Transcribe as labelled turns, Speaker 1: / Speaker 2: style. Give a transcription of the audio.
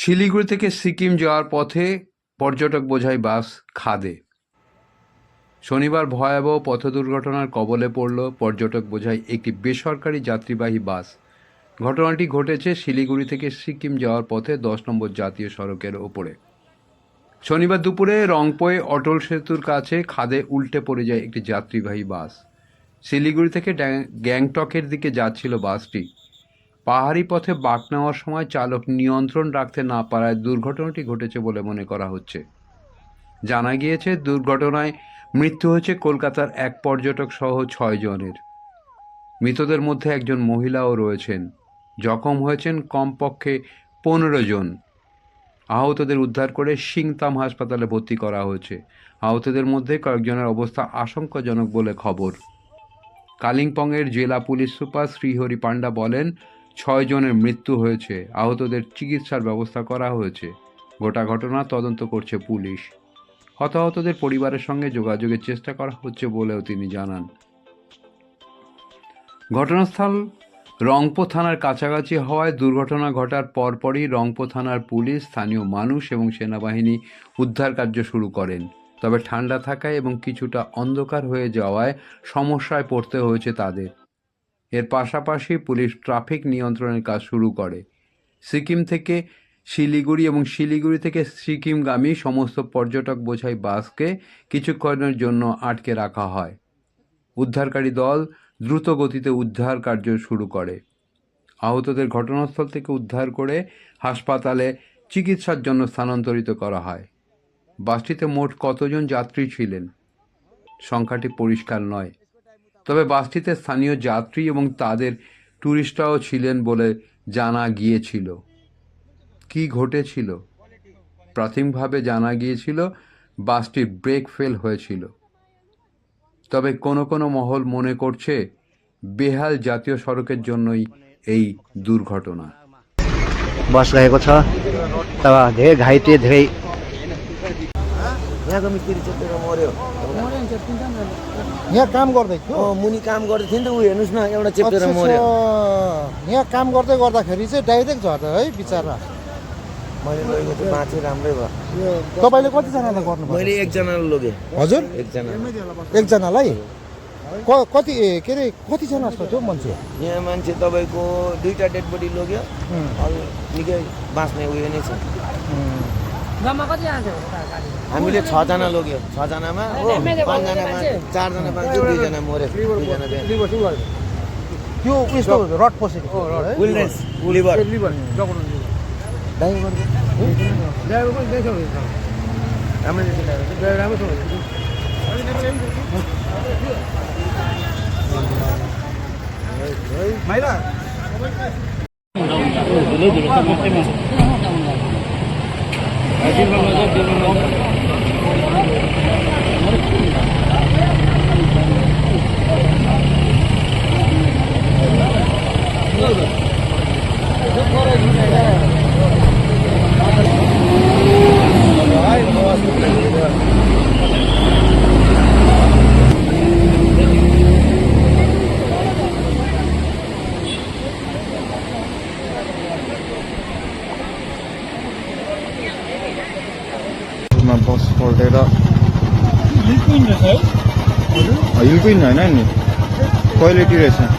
Speaker 1: শিলিগুড়ি থেকে সিকিম যাওয়ার পথে পর্যটক বোঝাই বাস খাদে। শনিবার ভয়াবহ পথ দুর্ঘটনার কবলে পড়ল পর্যটক বোঝাই একটি বেসরকারি যাত্রীবাহী বাস। ঘটনাটি ঘটেছে শিলিগুড়ি থেকে সিকিম যাওয়ার পথে দশ নম্বর জাতীয় সড়কের ওপরে। শনিবার দুপুরে রংপোয় অটল সেতুর কাছে খাদে উল্টে পড়ে যায় একটি যাত্রীবাহী বাস। শিলিগুড়ি থেকে গ্যাংটকের দিকে যাচ্ছিল বাসটি। পাহাড়ি পথে বাঁক নেওয়ার সময় চালক নিয়ন্ত্রণ রাখতে না পারায় দুর্ঘটনাটি ঘটেছে বলে মনে করা হচ্ছে। জানা গিয়েছে, দুর্ঘটনায় মৃত্যু হয়েছে কলকাতার এক পর্যটক সহ ছয় জনের। মৃতদের মধ্যে একজন মহিলাও রয়েছেন। জখম হয়েছেন কমপক্ষে পনেরো জন। আহতদের উদ্ধার করে সিংতাম হাসপাতালে ভর্তি করা হয়েছে। আহতদের মধ্যে কয়েকজনের অবস্থা আশঙ্কাজনক বলে খবর। কালিম্পংয়ের জেলা পুলিশ সুপার শ্রীহরি পান্ডা বলেন ছয় জনের মৃত্যু হয়েছে। আহতদের চিকিৎসার ব্যবস্থা করা হয়েছে। গোটা ঘটনা তদন্ত করছে পুলিশ। হতাহতদের পরিবারের সঙ্গে যোগাযোগের চেষ্টা করা হচ্ছে বলেও তিনি জানান। ঘটনাস্থল রংপো থানার কাছাকাছি হওয়ায় দুর্ঘটনা ঘটার পরপরই রংপো থানার পুলিশ, স্থানীয় মানুষ এবং সেনাবাহিনী উদ্ধার কার্য শুরু করেন। তবে ঠান্ডা থাকায় এবং কিছুটা অন্ধকার হয়ে যাওয়ায় সমস্যায় পড়তে হয়েছে তাদের। এর পাশাপাশি পুলিশ ট্রাফিক নিয়ন্ত্রণের কাজ শুরু করে। সিকিম থেকে শিলিগুড়ি এবং শিলিগুড়ি থেকে সিকিমগামী সমস্ত পর্যটক বোঝাই বাসকে কিছুক্ষণের জন্য আটকে রাখা হয়। উদ্ধারকারী দল দ্রুত গতিতে উদ্ধার কার্য শুরু করে। আহতদের ঘটনাস্থল থেকে উদ্ধার করে হাসপাতালে চিকিৎসার জন্য স্থানান্তরিত করা হয়। বাসটিতে মোট কতজন যাত্রী ছিলেন? সংখ্যাটি পরিষ্কার নয়। তবে বাসটিতে স্থানীয় যাত্রী এবং তাদের ট্যুরিস্টরাও ছিলেন বলে জানা গিয়েছিল কি ঘটেছিল প্রাথমিকভাবে জানা গিয়েছিল বাসটির ব্রেক ফেল হয়েছিল তবে কোনো কোনো মহল মনে করছে বেহাল জাতীয় সড়কের জন্যই এই দুর্ঘটনা
Speaker 2: बस गएको छ तब धेरै घाइते धेरै
Speaker 3: यहाँको मिस्त्री चेपेर मऱ्यो
Speaker 4: यहाँ काम गर्दैछु
Speaker 3: अँ, मुनि काम गर्दै थियो नि त ऊ हेर्नुहोस् न एउटा मऱ्यो।
Speaker 4: अच्छा। यहाँ काम गर्दै गर्दाखेरि चाहिँ डाइरेक्ट झर्छ है बिचरा।
Speaker 3: मैले लगेको चाहिँ बाँच्यो राम्रै भयो।
Speaker 4: तपाईँले कतिजनालाई गर्नु
Speaker 3: मैले एकजनालाई लगेँ।
Speaker 4: हजुर?
Speaker 3: एकजना।
Speaker 4: एकजनालाई? क कति के अरे कतिजना जस्तो थियो मान्छे?
Speaker 3: यहाँ मान्छे तपाईँको दुईवटा डेड बडी लग्यो निकै बाँच्ने उयो नै छ। हामीले छजना लग्यो छजनामा हो पाँचजनामा चारजना पाँच दुईजना मऱ्यो दुईजना
Speaker 4: त्यो उयसको रड पसेको
Speaker 3: विलनेस लिभर
Speaker 5: ड्राइभर ड्राइभर पनि राम्रो Acil Ramazan, Acil Ramazan.
Speaker 4: my boss for data. Ilquin, sir. Ilquin, 990. Quality, sir.